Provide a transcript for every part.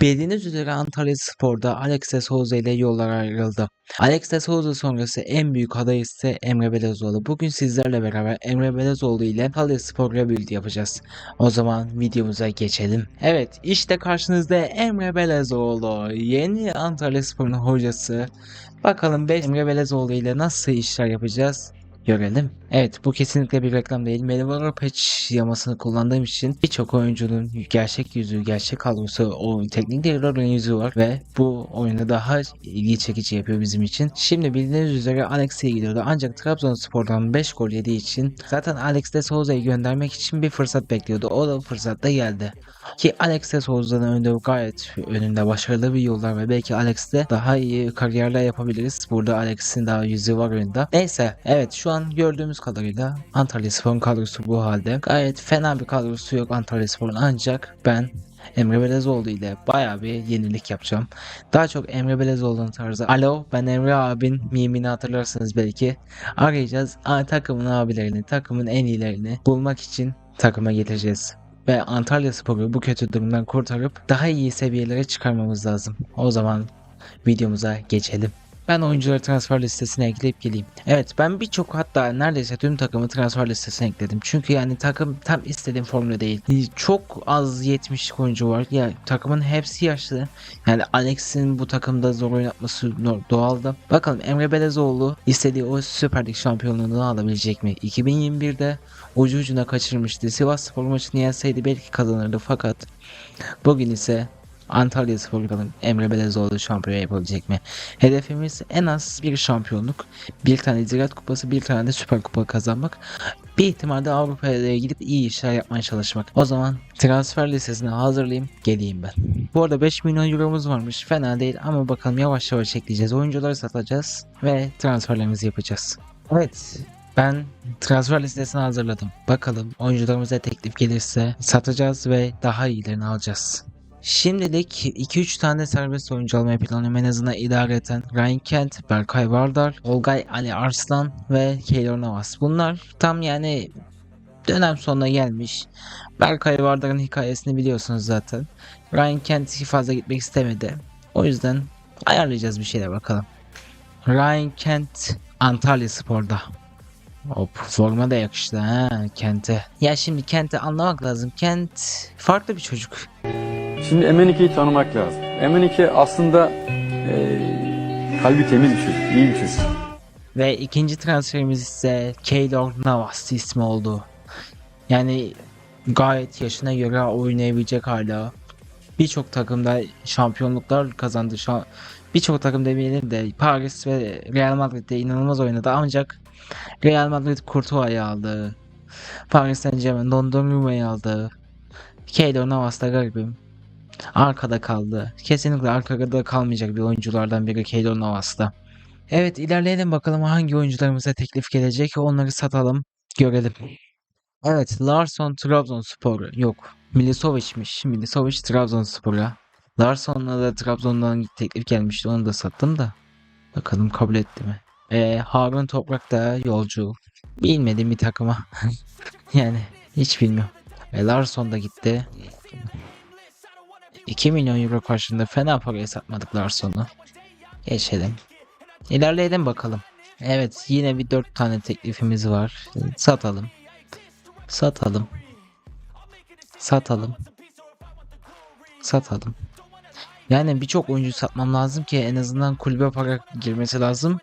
Bildiğiniz üzere Antalya Spor'da Alex de Souza ile yollar ayrıldı. Alex de Souza sonrası en büyük aday ise Emre Belezoğlu. Bugün sizlerle beraber Emre Belezoğlu ile Antalya Spor Rebuild yapacağız. O zaman videomuza geçelim. Evet işte karşınızda Emre Belezoğlu. Yeni Antalya Spor'un hocası. Bakalım 5 Emre Belezoğlu ile nasıl işler yapacağız? Görelim. Evet bu kesinlikle bir reklam değil. Melivara Patch yamasını kullandığım için birçok oyuncunun gerçek yüzü, gerçek kadrosu, o teknik direktörün yüzü var ve bu oyunu daha ilgi çekici yapıyor bizim için. Şimdi bildiğiniz üzere Alex'e gidiyordu ancak Trabzonspor'dan 5 gol yediği için zaten Alex de Souza'yı göndermek için bir fırsat bekliyordu. O da fırsat da geldi. Ki Alex de Souza'nın önünde gayet önünde başarılı bir yollar ve belki Alex'te daha iyi kariyerler yapabiliriz. Burada Alex'in daha yüzü var oyunda. Neyse evet şu an gördüğümüz kadarıyla Antalya Spor'un kadrosu bu halde. Gayet fena bir kadrosu yok Antalya Spor'un ancak ben Emre Belezoğlu ile baya bir yenilik yapacağım. Daha çok Emre Belezoğlu'nun tarzı. Alo ben Emre abin mimini hatırlarsınız belki. Arayacağız A, takımın abilerini, takımın en iyilerini bulmak için takıma getireceğiz ve Antalya Spor'u bu kötü durumdan kurtarıp daha iyi seviyelere çıkarmamız lazım. O zaman videomuza geçelim. Ben oyuncuları transfer listesine ekleyip geleyim. Evet ben birçok hatta neredeyse tüm takımı transfer listesine ekledim. Çünkü yani takım tam istediğim formda değil. Çok az 70 oyuncu var. Ya takımın hepsi yaşlı. Yani Alex'in bu takımda zor oynatması doğaldı. Bakalım Emre Belezoğlu istediği o Süper Lig şampiyonluğunu alabilecek mi? 2021'de ucu ucuna kaçırmıştı. Sivas Spor maçını yenseydi belki kazanırdı fakat bugün ise Antalya Spor bakalım Emre Belezoğlu şampiyon yapabilecek mi? Hedefimiz en az bir şampiyonluk, bir tane Ziraat Kupası, bir tane de Süper Kupa kazanmak. Bir ihtimalle Avrupa'ya gidip iyi işler yapmaya çalışmak. O zaman transfer listesini hazırlayayım, geleyim ben. Bu arada 5 milyon euromuz varmış. Fena değil ama bakalım yavaş yavaş ekleyeceğiz. Oyuncuları satacağız ve transferlerimizi yapacağız. Evet, ben transfer listesini hazırladım. Bakalım oyuncularımıza teklif gelirse satacağız ve daha iyilerini alacağız. Şimdilik 2-3 tane serbest oyuncu almayı planlıyorum en azından idare eden Ryan Kent, Berkay Vardar, Olgay Ali Arslan ve Keylor Navas. Bunlar tam yani dönem sonuna gelmiş. Berkay Vardar'ın hikayesini biliyorsunuz zaten. Ryan Kent fazla gitmek istemedi. O yüzden ayarlayacağız bir şeyler bakalım. Ryan Kent Antalya Spor'da. Hop forma da yakıştı ha Kent'e. Ya şimdi Kent'i anlamak lazım. Kent farklı bir çocuk. Şimdi Emenike'yi tanımak lazım. Emenike aslında e, kalbi temiz bir çocuk, iyi bir çocuk. Ve ikinci transferimiz ise Keylor Navas ismi oldu. Yani gayet yaşına göre oynayabilecek hala. Birçok takımda şampiyonluklar kazandı. Şa Birçok takım demeyelim de Paris ve Real Madrid'de inanılmaz oynadı ancak Real Madrid Courtois'ı aldı. Paris Saint Germain Donnarumma'yı aldı. Keylor Navas da garibim. Arkada kaldı. Kesinlikle arkada kalmayacak bir oyunculardan biri Keylor Navas'ta. Evet ilerleyelim bakalım hangi oyuncularımıza teklif gelecek onları satalım görelim. Evet Larson Trabzonspor yok Milisovic'miş Milisovic Trabzonspor'a. Larson'la da Trabzon'dan teklif gelmişti onu da sattım da. Bakalım kabul etti mi? Ee, Harun Toprak da yolcu. Bilmediğim bir takıma. yani hiç bilmiyorum. E, Larson da gitti. 2 milyon euro karşılığında fena paraya satmadık Larson'u. Geçelim. İlerleyelim bakalım. Evet yine bir 4 tane teklifimiz var. Satalım. Satalım. Satalım. Satalım. Yani birçok oyuncu satmam lazım ki en azından kulübe para girmesi lazım.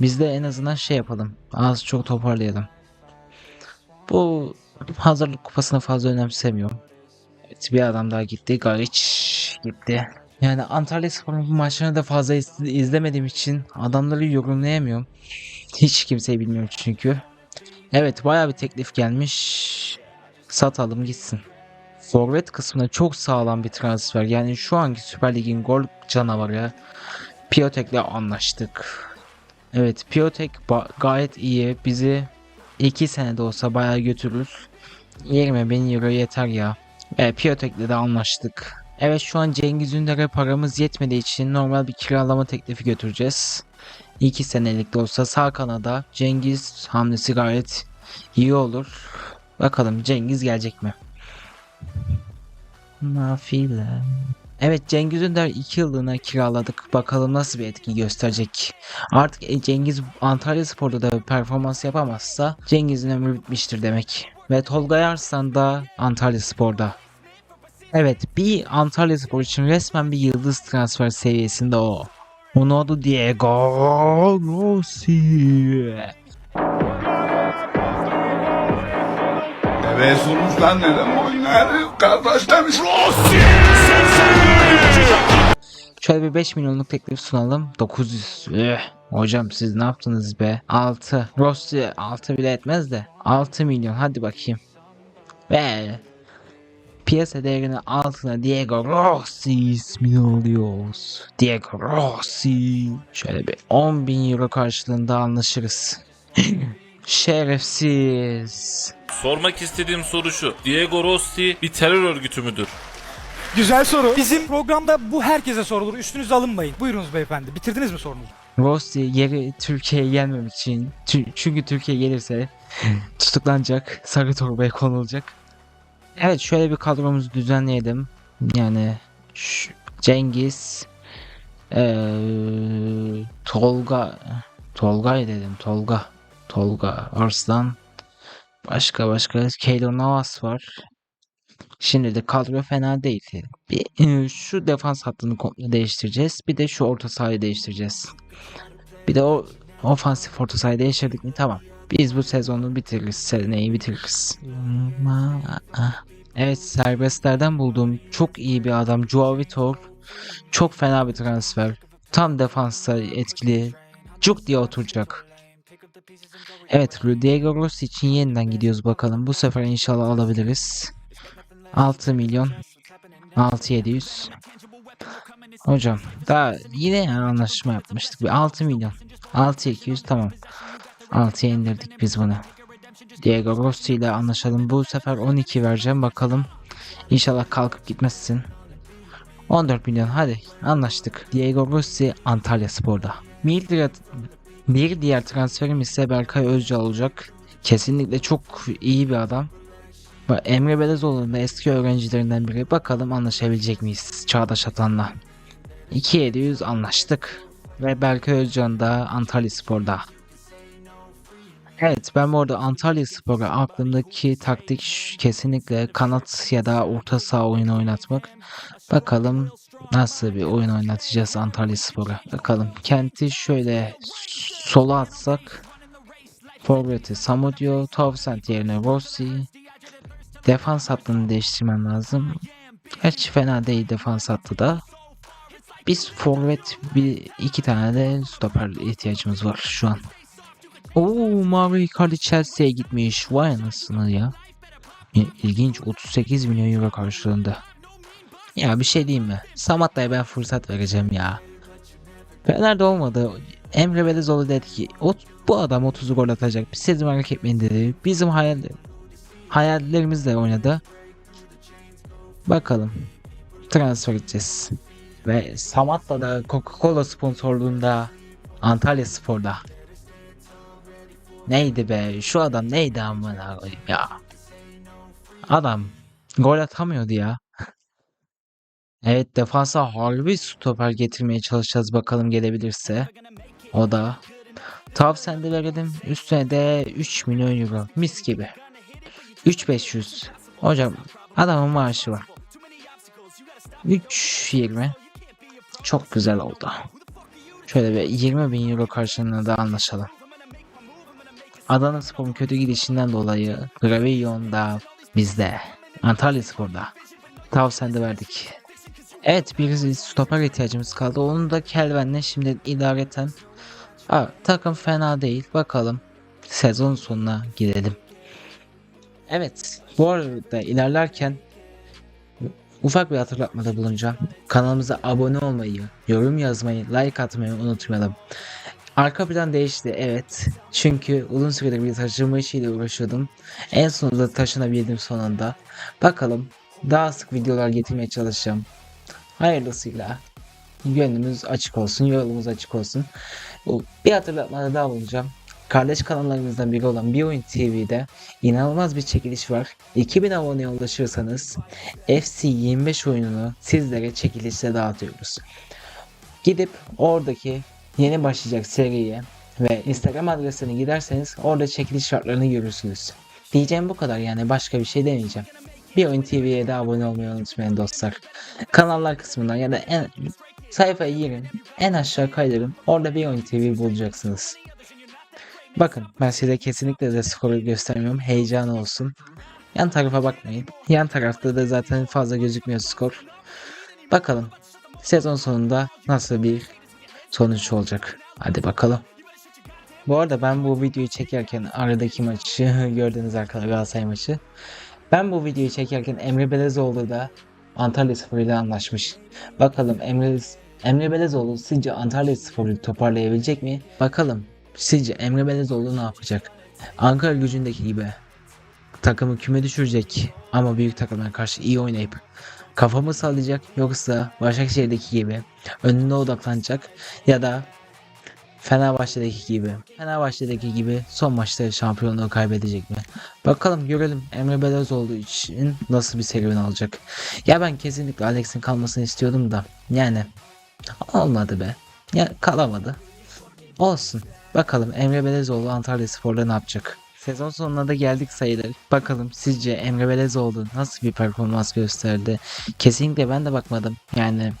Biz de en azından şey yapalım. Az çok toparlayalım. Bu hazırlık kupasını fazla önemsemiyorum. Evet bir adam daha gitti. Gariç gitti. Yani Antalya Spor'un bu maçlarını da fazla iz- izlemediğim için adamları yorumlayamıyorum. Hiç kimseyi bilmiyorum çünkü. Evet baya bir teklif gelmiş. Satalım gitsin. Forvet kısmında çok sağlam bir transfer. Yani şu anki Süper Lig'in gol canavarı Piotek'le anlaştık. Evet Piotek gayet iyi. Bizi 2 senede olsa bayağı götürür. 20 bin euro yeter ya. Evet Piotek'le de anlaştık. Evet şu an Cengiz Ünder'e paramız yetmediği için normal bir kiralama teklifi götüreceğiz. 2 senelik de olsa sağ kanada Cengiz hamlesi gayet iyi olur. Bakalım Cengiz gelecek mi? Nafile. Evet Cengiz Ünder 2 yıllığına kiraladık. Bakalım nasıl bir etki gösterecek. Artık e, Cengiz Antalya Spor'da da performans yapamazsa Cengiz'in ömrü bitmiştir demek. Ve Tolga Arslan da Antalya Spor'da. Evet bir Antalya Spor için resmen bir yıldız transfer seviyesinde o. Onun adı Diego Rossi. Ve neden oynar? Kardeş demiş. Şöyle bir 5 milyonluk teklif sunalım. 900. Üh. Hocam siz ne yaptınız be? 6. Rossi 6 bile etmez de. 6 milyon hadi bakayım. Ve piyasa değerinin altına Diego Rossi ismini alıyoruz. Diego Rossi. Şöyle bir 10 bin euro karşılığında anlaşırız. Şerefsiz. Sormak istediğim soru şu. Diego Rossi bir terör örgütü müdür? Güzel soru. Bizim programda bu herkese sorulur. Üstünüze alınmayın. Buyurunuz beyefendi. Bitirdiniz mi sorunuzu? Rossi yeri Türkiye'ye gelmemek için Tü- çünkü Türkiye gelirse tutuklanacak, sarı torbaya konulacak. Evet şöyle bir kadromuzu düzenleyelim. Yani şu- Cengiz, eee, Tolga, Tolga'yı dedim Tolga, Tolga Arslan, başka başka Keylor Navas var. Şimdi de kadro fena değil. Bir, eee, şu defans hattını komple değiştireceğiz. Bir de şu orta sahayı değiştireceğiz. Bir de o ofansif orta sahayı değiştirdik mi tamam. Biz bu sezonu bitiririz. Seneyi bitiririz. Evet serbestlerden bulduğum çok iyi bir adam. Joao. Çok fena bir transfer. Tam defansta etkili. Cuk diye oturacak. Evet Diego Rossi için yeniden gidiyoruz bakalım. Bu sefer inşallah alabiliriz. 6 milyon. 6700. Hocam daha yine anlaşma yapmıştık. Bir 6 milyon. 6200 tamam. 6'ya indirdik biz bunu. Diego Rossi ile anlaşalım. Bu sefer 12 vereceğim bakalım. İnşallah kalkıp gitmezsin. 14 milyon hadi anlaştık. Diego Rossi Antalya Spor'da. Diğer, bir diğer transferim ise Berkay Özca olacak. Kesinlikle çok iyi bir adam. Emre Belezoğlu'nun da eski öğrencilerinden biri. Bakalım anlaşabilecek miyiz Çağdaş Atan'la. 2700 anlaştık. Ve Berkay Özcan da Antalya Spor'da. Evet ben bu arada Antalya Spor'a aklımdaki taktik kesinlikle kanat ya da orta saha oyunu oynatmak. Bakalım nasıl bir oyun oynatacağız Antalya Spor'a. Bakalım Kent'i şöyle sola atsak. Forvet'i Samudio, Townsend yerine Rossi. Defans hattını değiştirmem lazım. Gerçi fena değil defans hattı da. Biz forvet bir iki tane de stoper ihtiyacımız var şu an. Oo Mavi Icardi Chelsea'ye gitmiş. Vay anasını ya. İlginç 38 milyon euro karşılığında. Ya bir şey diyeyim mi? Samatta'ya ben fırsat vereceğim ya. Fener'de olmadı. Emre Belezoğlu dedi ki "O- bu adam 30 gol atacak. Siz merak etmeyin dedi. Bizim hayal hayallerimizle oynadı. Bakalım. Transfer edeceğiz. Ve Samatta da Coca-Cola sponsorluğunda Antalya Spor'da. Neydi be? Şu adam neydi amına ya? Adam gol atamıyordu ya. Evet defansa harbi stoper getirmeye çalışacağız bakalım gelebilirse. O da. Tavsende verelim. Üstüne de 3 milyon euro. Mis gibi. 3500. Hocam adamın maaşı var. 3.20 Çok güzel oldu. Şöyle bir 20 bin euro karşılığında da anlaşalım. Adana Spor'un kötü gidişinden dolayı Gravillon da bizde. Antalya Spor'da. Tavsende verdik. Evet bir stoper ihtiyacımız kaldı. Onu da Kelven'le şimdi idareten. Aa, takım fena değil. Bakalım. Sezon sonuna gidelim. Evet. Bu arada ilerlerken ufak bir hatırlatmada bulunacağım. Kanalımıza abone olmayı, yorum yazmayı, like atmayı unutmayalım. Arka plan değişti evet. Çünkü uzun süredir bir taşınma işiyle uğraşıyordum. En sonunda taşınabildim sonunda. Bakalım daha sık videolar getirmeye çalışacağım. Hayırlısıyla gönlümüz açık olsun, yolumuz açık olsun. Bir hatırlatmada daha bulunacağım. Kardeş kanallarımızdan biri olan Bir Oyun TV'de inanılmaz bir çekiliş var. 2000 aboneye ulaşırsanız FC 25 oyununu sizlere çekilişle dağıtıyoruz. Gidip oradaki yeni başlayacak seriye ve Instagram adresine giderseniz orada çekiliş şartlarını görürsünüz. Diyeceğim bu kadar yani başka bir şey demeyeceğim. Bir Oyun TV'ye de abone olmayı unutmayın dostlar. Kanallar kısmından ya da en sayfaya girin. En aşağı kaydırın. Orada Bir Oyun TV bulacaksınız. Bakın ben size kesinlikle de skoru göstermiyorum. Heyecan olsun. Yan tarafa bakmayın. Yan tarafta da zaten fazla gözükmüyor skor. Bakalım sezon sonunda nasıl bir sonuç olacak. Hadi bakalım. Bu arada ben bu videoyu çekerken aradaki maçı gördüğünüz arkadaşlar Galatasaray maçı. Ben bu videoyu çekerken Emre Belezoğlu da Antalya Spor ile anlaşmış. Bakalım Emre, Emre Belezoğlu sizce Antalya Spor'u toparlayabilecek mi? Bakalım sizce Emre Belezoğlu ne yapacak? Ankara gücündeki gibi takımı küme düşürecek ama büyük takımlara karşı iyi oynayıp kafamı sallayacak yoksa Başakşehir'deki gibi önüne odaklanacak ya da Fenerbahçe'deki gibi Fenerbahçe'deki gibi son maçta şampiyonluğu kaybedecek mi? Bakalım görelim Emre Belezoğlu için nasıl bir serüven alacak. Ya ben kesinlikle Alex'in kalmasını istiyordum da yani olmadı be. Ya kalamadı. Olsun. Bakalım Emre Belezoğlu Antalya Spor'da ne yapacak? Sezon sonuna da geldik sayılır. Bakalım sizce Emre Belezoğlu nasıl bir performans gösterdi? Kesinlikle ben de bakmadım. Yani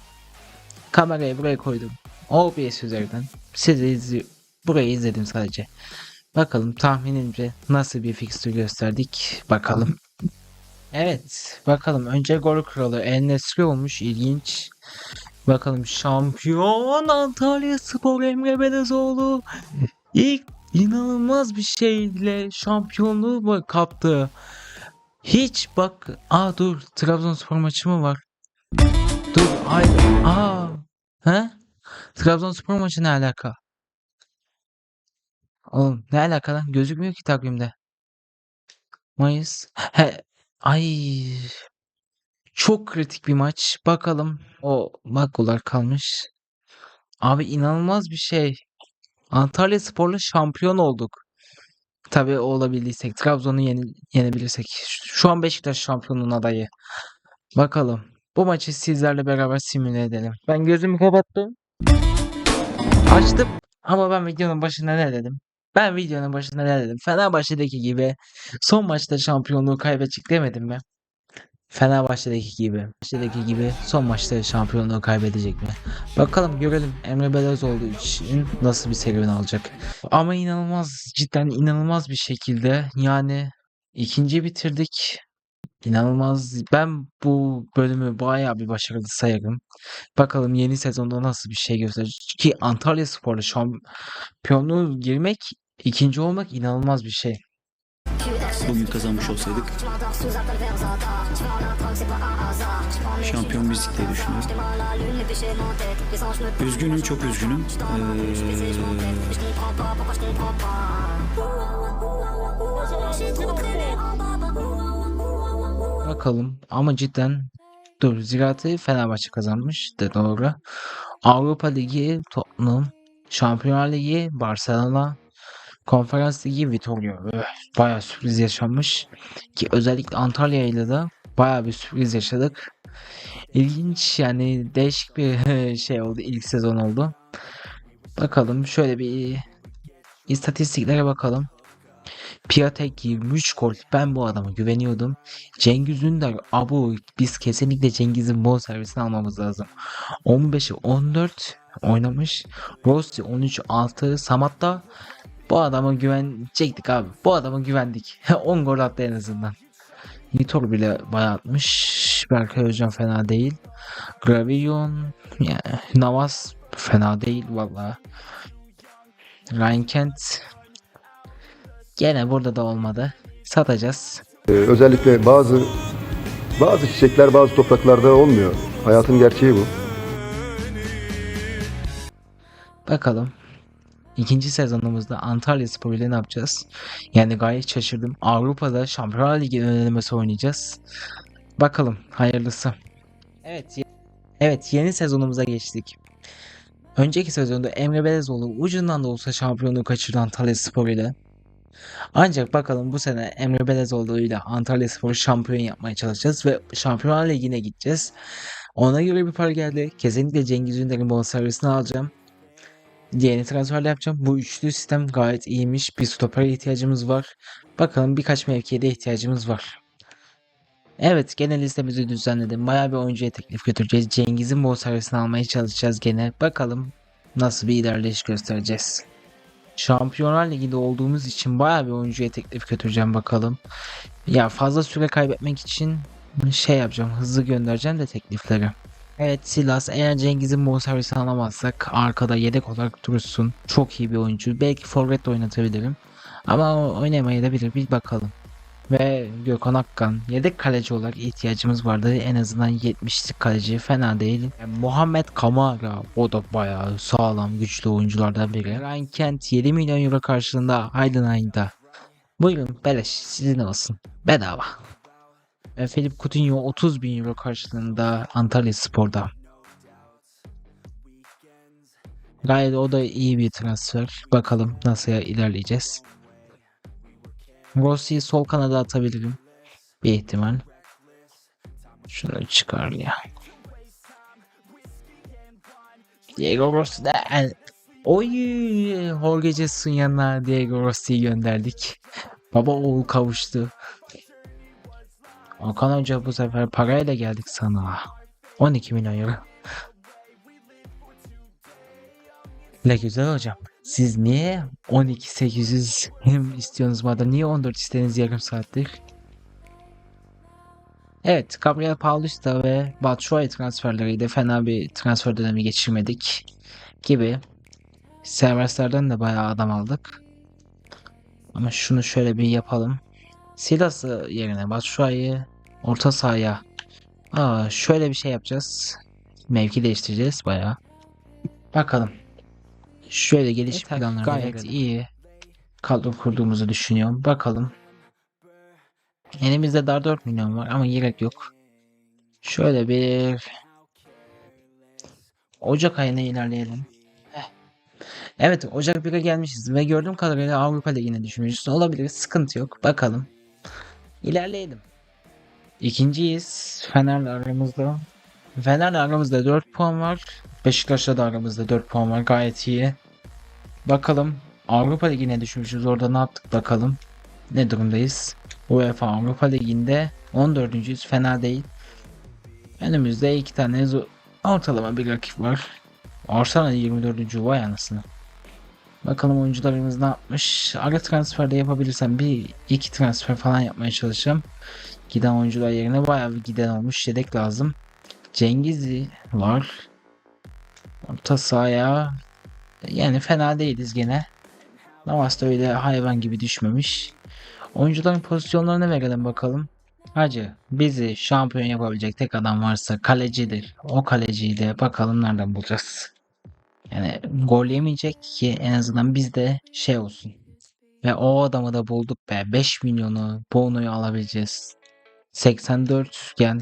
kamerayı buraya koydum. OBS üzerinden. Sizi izli burayı izledim sadece. Bakalım tahminimce nasıl bir fikstür gösterdik. Bakalım. Evet. Bakalım. Önce gol kralı El Nesri olmuş. ilginç. Bakalım şampiyon Antalya Spor Emre Belezoğlu. İlk inanılmaz bir şeyle şampiyonluğu kaptı. Hiç bak. Aa dur. Trabzonspor maçı mı var? Dur. Ay. Aa. He? Trabzonspor maçı ne alaka? Oğlum ne alaka lan? Gözükmüyor ki takvimde. Mayıs. He. Ay. Çok kritik bir maç. Bakalım. O makular kalmış. Abi inanılmaz bir şey. Antalya Spor'la şampiyon olduk. Tabii o olabildiysek. Trabzon'u yeni, yenebilirsek. Şu an Beşiktaş şampiyonun adayı. Bakalım. Bu maçı sizlerle beraber simüle edelim. Ben gözümü kapattım. Açtım. Ama ben videonun başında ne dedim? Ben videonun başında ne dedim? Fenerbahçe'deki gibi son maçta şampiyonluğu kaybedecek demedim mi? Fenerbahçe'deki gibi. Fenerbahçe'deki gibi son maçta şampiyonluğu kaybedecek mi? Bakalım görelim Emre Belezoğlu için nasıl bir serüven alacak. Ama inanılmaz cidden inanılmaz bir şekilde yani ikinci bitirdik. İnanılmaz. Ben bu bölümü bayağı bir başarılı sayarım. Bakalım yeni sezonda nasıl bir şey gösterecek. Ki Antalya Spor'la şampiyonluğu girmek, ikinci olmak inanılmaz bir şey. Bugün kazanmış olsaydık şampiyon bizdik diye düşünüyorum. Üzgünüm, çok üzgünüm. Bakalım ama cidden dur Ziraat'ı Fenerbahçe kazanmış de doğru. Avrupa Ligi Tottenham, Şampiyonlar Ligi Barcelona, Konferans Ligi Vitória. Öh, Bayağı sürpriz yaşanmış. Ki özellikle Antalya ile de bayağı bir sürpriz yaşadık. İlginç yani değişik bir şey oldu. ilk sezon oldu. Bakalım şöyle bir istatistiklere bakalım. Piatek 23 gol. Ben bu adama güveniyordum. Cengiz Ünder, abu biz kesinlikle Cengiz'in bol servisini almamız lazım. 15'i 14 oynamış. Rossi 13 6. Samat da bu adama güvenecektik abi. Bu adama güvendik. 10 gol attı en azından. Nitor bile bayağı atmış. Berkay Özcan fena değil. Gravillon yani Navas fena değil valla. Ryan Kent gene burada da olmadı. Satacağız. Ee, özellikle bazı bazı çiçekler bazı topraklarda olmuyor. Hayatın gerçeği bu. Bakalım. İkinci sezonumuzda Antalya Spor ile ne yapacağız? Yani gayet şaşırdım. Avrupa'da Şampiyonlar Ligi önlemesi oynayacağız. Bakalım hayırlısı. Evet. Evet yeni sezonumuza geçtik. Önceki sezonda Emre Belezoğlu ucundan da olsa şampiyonluğu kaçıran Antalya Spor ile ancak bakalım bu sene Emre Belezoğlu ile Antalya Spor'u şampiyon yapmaya çalışacağız ve Şampiyonlar Ligi'ne gideceğiz. Ona göre bir para geldi. Kesinlikle Cengiz Ünder'in bonservisini alacağım. Yeni transferler yapacağım. Bu üçlü sistem gayet iyiymiş. Bir stopere ihtiyacımız var. Bakalım birkaç mevkiye de ihtiyacımız var. Evet genel listemizi düzenledim. Bayağı bir oyuncuya teklif götüreceğiz. Cengiz'in bonservisini almaya çalışacağız gene. Bakalım nasıl bir ilerleyiş göstereceğiz. Şampiyonlar Ligi'nde olduğumuz için bayağı bir oyuncuya teklif götüreceğim bakalım. Ya fazla süre kaybetmek için şey yapacağım. Hızlı göndereceğim de teklifleri. Evet Silas eğer Cengiz'in bonservisini alamazsak arkada yedek olarak durursun. Çok iyi bir oyuncu. Belki forvet oynatabilirim. Ama oynamayabilir bir bakalım. Ve Gökhan Akkan yedek kaleci olarak ihtiyacımız vardı. En azından 70'lik kaleci fena değil. Yani Muhammed Kamara o da bayağı sağlam güçlü oyunculardan biri. Ryan Kent 7 milyon euro karşılığında Heidenheim'da. Buyurun beleş sizin olsun. Bedava. Ve Philip Coutinho 30 bin euro karşılığında Antalya Spor'da. Gayet o da iyi bir transfer. Bakalım nasıl ilerleyeceğiz. Rossi'yi sol kanada atabilirim. Bir ihtimal. Şunu çıkar ya. Diego Rossi de Oy Jorge Jesus'un yanına Diego Rossi'yi gönderdik. Baba oğul kavuştu. Okan Hoca bu sefer parayla geldik sana. 12 milyon euro. Ne güzel hocam. Siz niye 12.800 hem istiyorsunuz madem niye 14 istediniz yarım saattir? Evet, Gabriel Paulista ve Batshuayi transferleriyle fena bir transfer dönemi geçirmedik gibi. Servislerden de bayağı adam aldık. Ama şunu şöyle bir yapalım. Silas'ı yerine Batshuayi orta sahaya. Aa, şöyle bir şey yapacağız. Mevki değiştireceğiz bayağı. Bakalım. Şöyle geliş planları gayet iyi. Kadro kurduğumuzu düşünüyorum. Bakalım. Elimizde daha 4 milyon var ama gerek yok. Şöyle bir Ocak ayına ilerleyelim. Heh. Evet Ocak 1'e gelmişiz ve gördüğüm kadarıyla Avrupa Ligi'ne düşmüşüz. Olabilir sıkıntı yok. Bakalım. İlerleyelim. İkinciyiz. Fener'le aramızda. Fener'le aramızda 4 puan var. Beşiktaş'la da aramızda 4 puan var. Gayet iyi. Bakalım Avrupa Ligi'ne düşmüşüz. Orada ne yaptık bakalım. Ne durumdayız? UEFA Avrupa Ligi'nde 14.yüz fena değil. Önümüzde iki tane ortalama bir rakip var. Arsenal 24. vay anasını. Bakalım oyuncularımız ne yapmış. Ara transferde yapabilirsem bir iki transfer falan yapmaya çalışacağım. Giden oyuncular yerine bayağı bir giden olmuş. Yedek lazım. Cengiz'i var. Orta sahaya yani fena değiliz gene. Navas da öyle hayvan gibi düşmemiş. Oyuncuların pozisyonlarına verelim bakalım. Hacı bizi şampiyon yapabilecek tek adam varsa kalecidir. O kaleciyi de bakalım nereden bulacağız. Yani gol yemeyecek ki en azından bizde şey olsun. Ve o adamı da bulduk be. 5 milyonu bonoyu alabileceğiz. 84 gen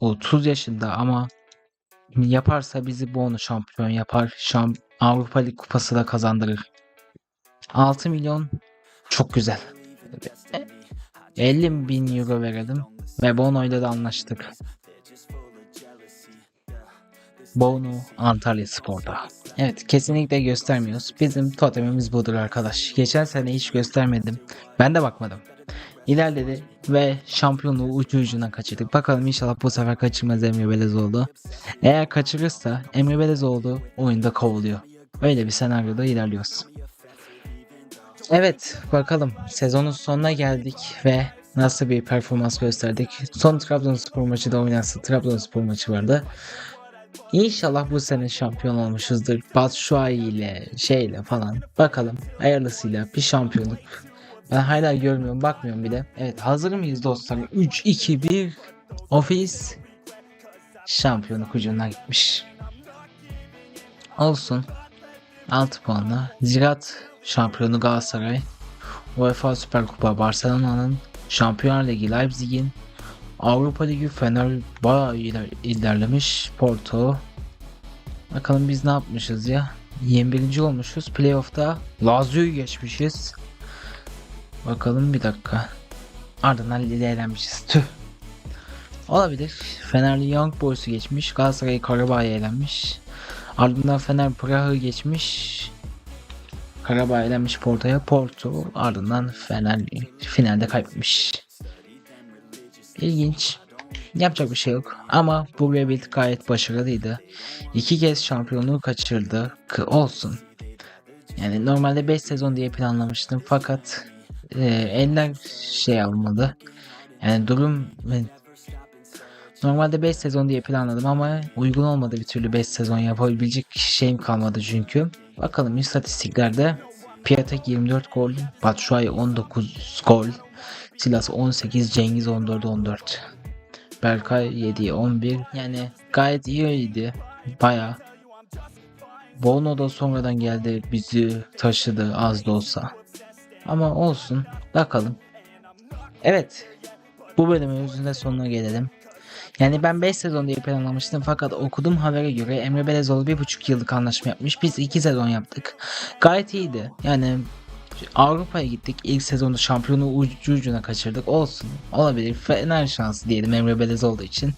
30 yaşında ama yaparsa bizi Bono şampiyon yapar. Şamp Avrupa Lig kupası da kazandırır. 6 milyon çok güzel. 50 bin euro verelim ve Bono ile de anlaştık. Bono Antalya Spor'da. Evet kesinlikle göstermiyoruz. Bizim totemimiz budur arkadaş. Geçen sene hiç göstermedim. Ben de bakmadım. İlerledi ve şampiyonluğu ucu ucuna kaçırdık. Bakalım inşallah bu sefer kaçırmaz Emre Belezoğlu. Eğer kaçırırsa Emre Belezoğlu oyunda kovuluyor. Öyle bir senaryoda ilerliyoruz. Evet bakalım sezonun sonuna geldik ve nasıl bir performans gösterdik. Son Trabzonspor maçı da oynansa Trabzonspor maçı vardı. İnşallah bu sene şampiyon olmuşuzdur. Batshuayi ile şeyle falan. Bakalım hayırlısıyla bir şampiyonluk. Ben hala görmüyorum bakmıyorum bile. Evet hazır mıyız dostlar? 3, 2, 1 Ofis şampiyonluk ucuna gitmiş. Olsun. 6 puanla. Ziraat şampiyonu Galatasaray. UEFA Süper Kupa Barcelona'nın Şampiyonlar Ligi Leipzig'in Avrupa Ligi Fener bayağı iler- ilerlemiş. Porto Bakalım biz ne yapmışız ya. 21. olmuşuz. Playoff'ta Lazio'yu geçmişiz. Bakalım bir dakika. Ardından Lille elenmişiz. Tüh. Olabilir. Fenerli Young Boys'u geçmiş. Galatasaray Karabağ'ya elenmiş. Ardından Fener Praha'yı geçmiş. Karabağ elenmiş Porto'ya. Porto ardından Fener finalde kaybetmiş. İlginç. Yapacak bir şey yok. Ama bu rebuild gayet başarılıydı. İki kez şampiyonluğu kaçırdı. K- olsun. Yani normalde 5 sezon diye planlamıştım fakat e, eller şey almadı. Yani durum normalde 5 sezon diye planladım ama uygun olmadı bir türlü 5 sezon yapabilecek şeyim kalmadı çünkü. Bakalım istatistiklerde Piatek 24 gol, Batshuayi 19 gol, Silas 18, Cengiz 14 14. Berkay 7 11. Yani gayet iyiydi. Baya. Bono da sonradan geldi bizi taşıdı az da olsa. Ama olsun. Bakalım. Evet. Bu bölümümüzün de sonuna gelelim. Yani ben 5 sezon diye planlamıştım fakat okuduğum habere göre Emre Belezoğlu 1,5 yıllık anlaşma yapmış. Biz 2 sezon yaptık. Gayet iyiydi. Yani Avrupa'ya gittik. İlk sezonda şampiyonu ucu ucuna kaçırdık. Olsun. Olabilir. Fener şansı diyelim Emre Belezoğlu için.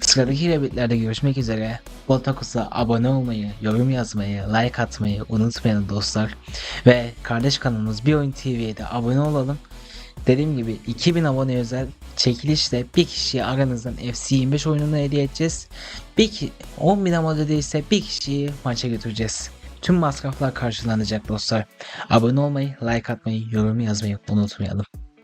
Sıradaki rebitlerde görüşmek üzere. Boltakus'a abone olmayı, yorum yazmayı, like atmayı unutmayın dostlar. Ve kardeş kanalımız Bir Oyun TV'ye de abone olalım. Dediğim gibi 2000 abone özel çekilişle bir kişiye aranızdan FC25 oyununu hediye edeceğiz. Bir ki 10.000 abone değilse bir kişiyi maça götüreceğiz. Tüm masraflar karşılanacak dostlar. Abone olmayı, like atmayı, yorum yazmayı unutmayalım.